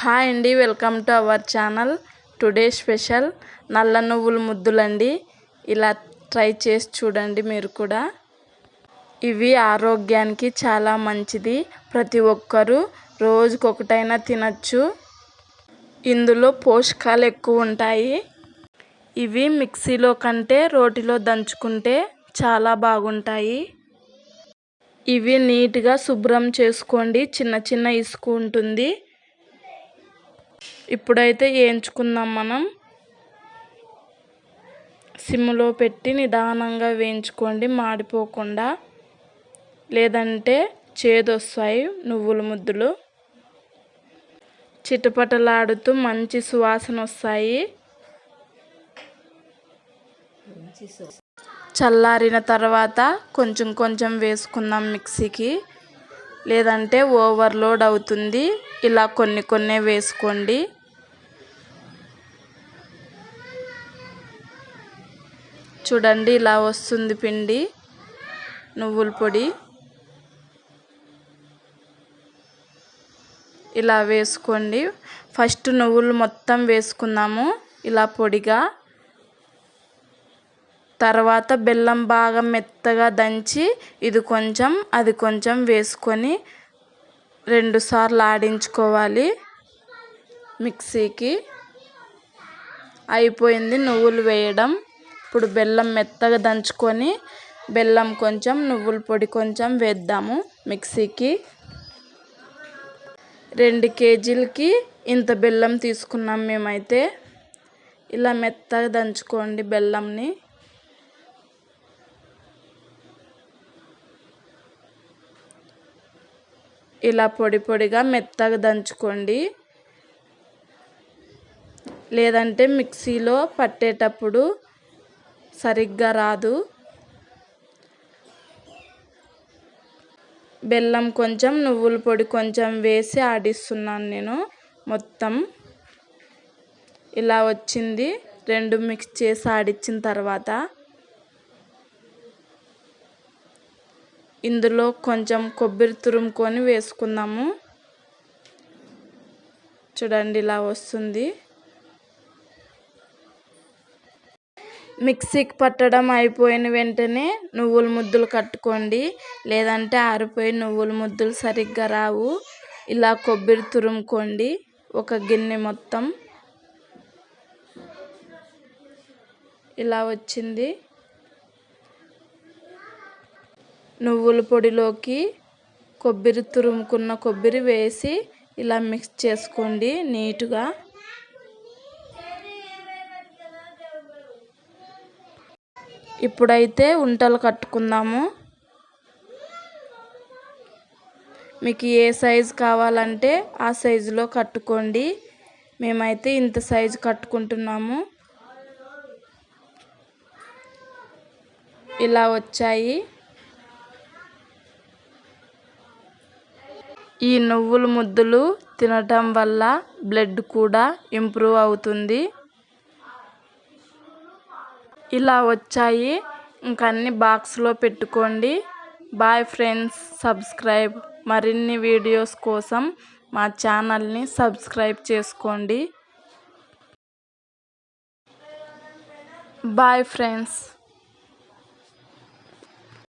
Hi అండి welcome to our channel. Today special. నల్ల నువ్వుల ముద్దులండి. ఇలా ట్రై చేసి చూడండి మీరు కూడా. ఇవి ఆరోగ్యానికి చాలా మంచిది. ప్రతి ఒక్కరూ రోజుకొకటైనా తినచ్చు. ఇందులో పోషకాలు ఎక్కువ ఉంటాయి. ఇవి మిక్సీలో కంటే రోటిలో దంచుకుంటే చాలా బాగుంటాయి. ఇవి నీట్గా శుభ్రం చేసుకోండి. చిన్న చిన్న ఇసుక ఉంటుంది. ఇప్పుడైతే వేయించుకుందాం మనం. సిమ్లో పెట్టి నిదానంగా వేయించుకోండి మాడిపోకుండా. లేదంటే చేదొస్తాయి నువ్వుల ముద్దులు. చిటపటలాడుతూ మంచి సువాసన వస్తాయి చల్లారిన తర్వాత కొంచెం కొంచెం వేసుకుందాం మిక్సీకి. లేదంటే ఓవర్లోడ్ అవుతుంది. ఇలా కొన్ని కొన్ని వేసుకోండి. చూడండి ఇలా వస్తుంది పిండి నువ్వుల పొడి. ఇలా వేసుకోండి. ఫస్ట్ నువ్వులు మొత్తం వేసుకుందాము ఇలా పొడిగా. తర్వాత బెల్లం బాగా మెత్తగా దంచి ఇది కొంచెం అది కొంచెం వేసుకొని రెండుసార్లు ఆడించుకోవాలి మిక్సీకి. అయిపోయింది నువ్వులు వేయడం. ఇప్పుడు బెల్లం మెత్తగా దంచుకొని బెల్లం కొంచెం నువ్వుల పొడి కొంచెం వేద్దాము మిక్సీకి. రెండు కేజీలకి ఇంత బెల్లం తీసుకున్నాం మేమైతే. ఇలా మెత్తగా దంచుకోండి బెల్లంని. ఇలా పొడి పొడిగా మెత్తగా దంచుకోండి. లేదంటే మిక్సీలో పట్టేటప్పుడు సరిగ్గా రాదు. బెల్లం కొంచెం నువ్వుల పొడి కొంచెం వేసి ఆడిస్తున్నాను నేను మొత్తం. ఇలా వచ్చింది. రెండు మిక్స్ చేసి ఆడిచ్చిన తర్వాత ఇందులో కొంచెం కొబ్బరి తురుముకొని వేసుకుందాము. చూడండి ఇలా వస్తుంది. మిక్సీకి పట్టడం అయిపోయిన వెంటనే నువ్వుల ముద్దులు కట్టుకోండి. లేదంటే ఆరిపోయి నువ్వుల ముద్దులు సరిగ్గా రావు. ఇలా కొబ్బరి తురుముకోండి. ఒక గిన్నె మొత్తం ఇలా వచ్చింది. నువ్వుల పొడిలోకి కొబ్బరి తురుముకున్న కొబ్బరి వేసి ఇలా మిక్స్ చేసుకోండి నీట్గా. ఇప్పుడైతే ఉంటలు కట్టుకుందాము. మీకు ఏ సైజు కావాలంటే ఆ సైజులో కట్టుకోండి. మేమైతే ఇంత సైజు కట్టుకుంటున్నాము. ఇలా వచ్చాయి. ఈ నువ్వుల ముద్దులు తినటం వల్ల బ్లడ్ కూడా ఇంప్రూవ్ అవుతుంది. ఇలా వచ్చాయి. ఇంక అన్ని బాక్స్లో పెట్టుకోండి. బాయ్ ఫ్రెండ్స్ సబ్స్క్రైబ్ మరిన్ని వీడియోస్ కోసం మా ఛానల్ని సబ్స్క్రైబ్ చేసుకోండి. Bye friends.